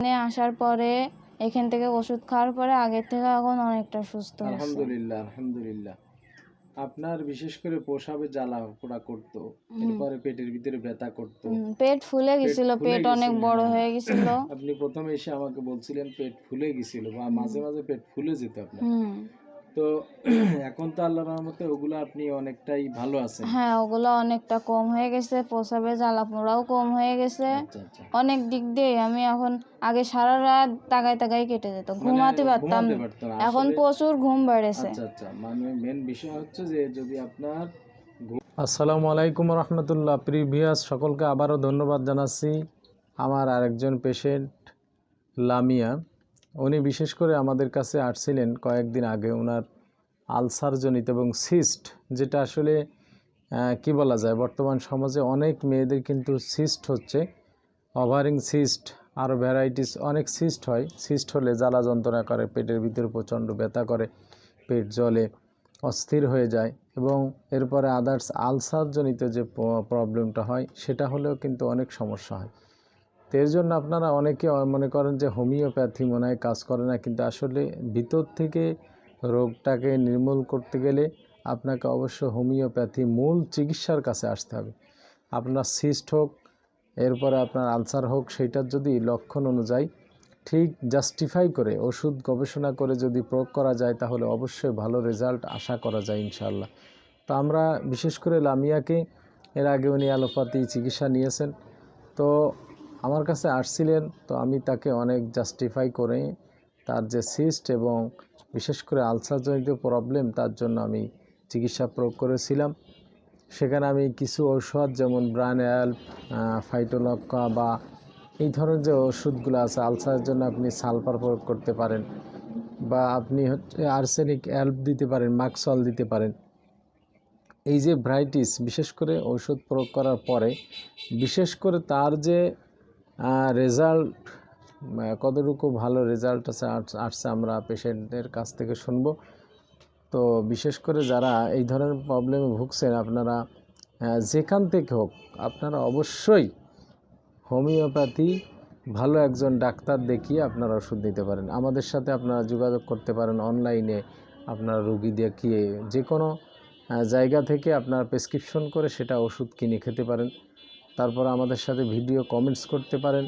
এখানে আসার পরে এখান থেকে ওষুধ খাওয়ার পরে আগের থেকে এখন অনেকটা সুস্থ আলহামদুলিল্লাহ আলহামদুলিল্লাহ। আপনার বিশেষ করে প্রসাবে জ্বালা পোড়া করতো এরপরে পেটের ভিতরে ব্যথা করতো। পেট ফুলে গেছিল পেট অনেক বড় হ্যাঁ। হয়ে গেছিল। আপনি প্রথমে এসে আমাকে বলছিলেন পেট ফুলে গেছিল বা মাঝে মাঝে পেট ফুলে যেত আপনার। তো এখন তো আল্লাহর রহমতে ওগুলো আপনি অনেকটাই ভালো আছেন। হ্যাঁ ওগুলো অনেকটা কম হয়ে গেছে প্রসাবে জ্বালা পোড়াও কম হয়ে গেছে। আচ্ছা আচ্ছা। অনেক দিক দিয়ে আমি এখন আগে সারা রাত তাকাই তাকাই কেটে যেত ঘুমাতে পারতাম মানে না। পারতো এখন প্রচুর ঘুম বেড়েছে। আচ্ছা আচ্ছা। মানে মেন বিষয় হচ্ছে যে যদি আপনার আসসালামু আলাইকুম রহমতুল্লাহ। প্রিভিয়াস সকলকে আবারও ধন্যবাদ জানাচ্ছি। আমার আরেকজন পেশেন্ট লামিয়া। উনি বিশেষ করে আমাদের কাছে আসছিলেন কয়েকদিন আগে ওনার আলসারজনিত এবং সিস্ট, যেটা আসলে কি বলা যায়, বর্তমান সমাজে অনেক মেয়েদের কিন্তু সিস্ট হচ্ছে। ওভারিং সিস্ট আরও ভ্যারাইটিস অনেক সিস্ট হয়। সিস্ট হলে জ্বালা যন্ত্রণা করে, পেটের ভিতরে প্রচণ্ড ব্যথা করে, পেট জলে অস্থির হয়ে যায় এবং এরপরে আদার্স আলসারজনিত যে প্রবলেমটা হয়, সেটা হলেও কিন্তু অনেক সমস্যা হয়। তো এর জন্য আপনারা অনেকে মনে করেন যে হোমিওপ্যাথি মনে হয় কাজ করে না, কিন্তু আসলে ভিতর থেকে রোগটাকে নির্মূল করতে গেলে আপনাকে অবশ্য হোমিওপ্যাথি মূল চিকিৎসার কাছে আসতে হবে। আপনার সিস্ট হোক, এরপরে আপনার আলসার হোক, সেইটার যদি লক্ষণ অনুযায়ী ঠিক জাস্টিফাই করে, ওষুধ গবেষণা করে যদি প্রয়োগ করা যায়, তাহলে অবশ্যই ভালো রেজাল্ট আশা করা যায় ইনশাল্লাহ তো আমরা বিশেষ করে লামিয়াকে, এর আগে উনি অ্যালোপ্যাথি চিকিৎসা নিয়েছেন। তো আমার কাছে আসছিলেন, তো আমি তাকে অনেক জাস্টিফাই করে তার যে সিস্ট এবং বিশেষ করে আলসারজনিত প্রবলেম তার জন্য আমি চিকিৎসা প্রয়োগ করেছিলাম। সেখানে আমি কিছু ঔষধ যেমন ব্রান অ্যাল্প ফাইটোলক্কা বা এই ধরনের যে ওষুধগুলো আছে, আলসারের জন্য আপনি সালফার প্রয়োগ করতে পারেন বা আপনি হচ্ছে আর্সেনিক অ্যাল্প দিতে পারেন মাক্সল দিতে পারেন। এই যে ভ্রাইটিস বিশেষ করে ওষুধ প্রয়োগ করার পরে, বিশেষ করে তার যে রেজাল্ট কতটুকু ভালো রেজাল্ট আছে আসছে আমরা পেশেন্টের কাছ থেকে শুনব। তো বিশেষ করে যারা এই ধরনের প্রবলেমে ভুগছেন, আপনারা যেখান থেকে হোক, আপনারা অবশ্যই হোমিওপ্যাথি ভালো একজন ডাক্তার দেখিয়ে আপনারা ওষুধ নিতে পারেন। আমাদের সাথে আপনারা যোগাযোগ করতে পারেন অনলাইনে আপনারা রুগী দেখিয়ে যে কোনো জায়গা থেকে আপনার প্রেসক্রিপশন করে সেটা ওষুধ কিনে খেতে পারেন। তারপর আমাদের সাথে ভিডিও কমেন্টস করতে পারেন,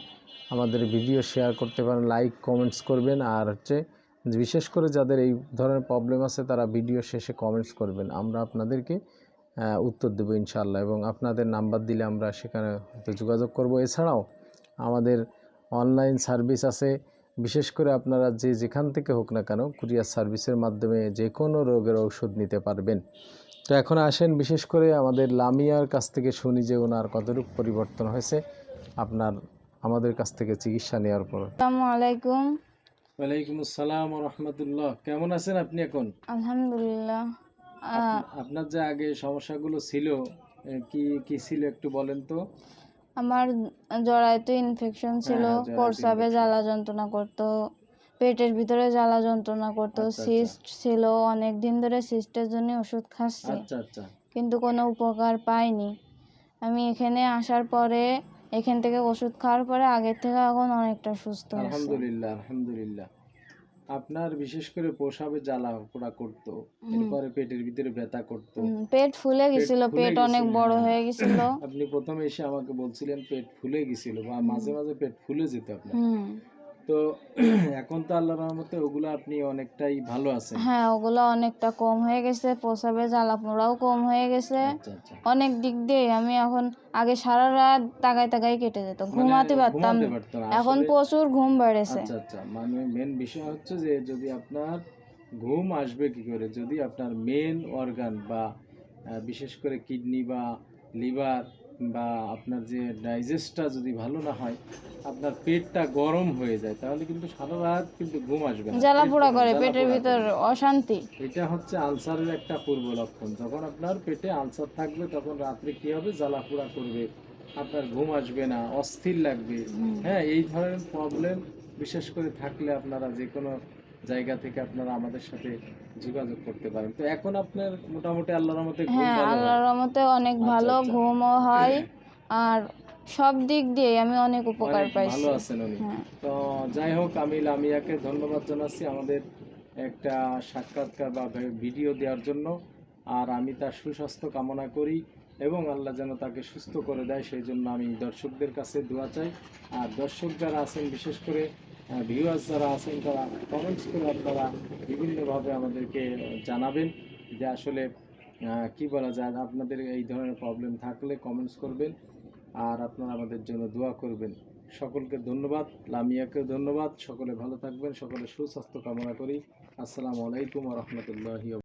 আমাদের ভিডিও শেয়ার করতে পারেন লাইক কমেন্টস করবেন, আর হচ্ছে বিশেষ করে যাদের এই ধরনের প্রবলেম আছে তারা ভিডিও শেষে কমেন্টস করবেন। আমরা আপনাদেরকে উত্তর দেবো ইনশাল্লাহ এবং আপনাদের নাম্বার দিলে আমরা সেখানে যোগাযোগ করব। এছাড়াও আমাদের অনলাইন সার্ভিস আছে বিশেষ করে আপনারা যে যেখান থেকে হোক না কেন কুরিয়ার সার্ভিসের মাধ্যমে যে কোনো রোগের ঔষধ নিতে পারবেন। তো এখন আসেন বিশেষ করে আমাদের লামিয়ার কাছ থেকে শুনি যে ওনার কতটুকু পরিবর্তন হয়েছে আপনার আমাদের কাছ থেকে চিকিৎসা নেওয়ার পর। আসসালামু আলাইকুম। ওয়ালাইকুম আসসালাম রহমতুল্লাহ। কেমন আছেন আপনি এখন? আলহামদুলিল্লাহ। আপনার যে আগে সমস্যাগুলো ছিল কি কি ছিল একটু বলেন তো? আমার জরায়ুতে ইনফেকশন ছিল হ্যাঁ, প্রস্রাবে জ্বালা যন্ত্রণা করতো পেটের ভিতরে জ্বালা যন্ত্রণা করতো আচ্ছা, আচ্ছা। সিস্ট ছিল অনেক দিন ধরে সিস্টের জন্য ওষুধ খাচ্ছি। আচ্ছা আচ্ছা। কিন্তু কোনো উপকার পাইনি। আমি এখানে আসার পরে এখান থেকে ওষুধ খাওয়ার পরে আগের থেকে এখন অনেকটা সুস্থ আলহামদুলিল্লাহ আলহামদুলিল্লাহ। আপনার বিশেষ করে প্রসাবে জ্বালা পোড়া করতো এরপরে পেটের ভিতরে ব্যথা করতো। পেট ফুলে গেছিল পেট অনেক বড় হ্যাঁ। হয়ে গেছিল। আপনি প্রথমে এসে আমাকে বলছিলেন পেট ফুলে গেছিল বা মাঝে মাঝে পেট ফুলে যেত আপনার। তো এখন তো আল্লাহর রহমতে ওগুলো আপনি অনেকটাই ভালো আছেন। হ্যাঁ ওগুলো অনেকটা কম হয়ে গেছে প্রসাবে জ্বালা পোড়াও কম হয়ে গেছে। আচ্ছা আচ্ছা। অনেক দিক দিয়ে আমি এখন আগে সারা রাত তাকাই তাকাই কেটে যেত ঘুমাতে পারতাম এখন প্রচুর ঘুম বেড়েছে। আচ্ছা আচ্ছা। মানে মেন বিষয় হচ্ছে যে যদি আপনার ঘুম আসবে কি করে? যদি আপনার মেন অর্গান বা বিশেষ করে কিডনি বা লিভার বা আপনার যে ডাইজেস্টটা যদি ভালো না হয় আপনার পেটটা গরম হয়ে যায় তাহলে কিন্তু সারা রাত কিন্তু ঘুম আসবে জ্বালা পোড়া করে পেটের ভিতর অশান্তি। এটা হচ্ছে আলসারের একটা পূর্ব লক্ষণ। যখন আপনার পেটে আলসার থাকবে তখন রাত্রে কি হবে? জ্বালা পোড়া করবে। আপনার ঘুম আসবে না অস্থির লাগবে। হ্যাঁ এই ধরনের প্রবলেম বিশেষ করে থাকলে আপনারা যে কোনো জায়গা থেকে আপনারা আমাদের সাথে যোগাযোগ করতে পারেন। তো এখন আপনার মোটামুটি আল্লাহর মতে ঘুম হ্যাঁ ভালো। আল্লাহর রহমতে অনেক আচ্ছা, ভালো আচ্ছা। ঘুমও হয়। আর সব দিক দিয়ে আমি অনেক উপকার পাইছি। ভালো আছেন উনি। হ্যাঁ। তো যাই হোক আমি লামিয়াকে ধন্যবাদ জানাচ্ছি আমাদের একটা সাক্ষাৎকার বা ভিডিও দেওয়ার জন্য। আর আমি তার সুস্বাস্থ্য কামনা করি এবং আল্লাহ যেন তাকে সুস্থ করে দেয় সেই জন্য আমি দর্শকদের কাছে দোয়া চাই। আর দর্শক যারা আছেন বিশেষ করে ভিউয়ার্স যারা আছেন, তারা কমেন্টস করে আপনারা বিভিন্নভাবে আমাদেরকে জানাবেন যে আসলে কি বলা যায়, আপনাদের এই ধরনের প্রবলেম থাকলে কমেন্টস করবেন আর আপনারা আমাদের জন্য দোয়া করবেন। সকলকে ধন্যবাদ লামিয়াকে ধন্যবাদ। সকলে ভালো থাকবেন, সকলে সুস্বাস্থ্য কামনা করি। আসসালামু আলাইকুম রহমতুল্লাহি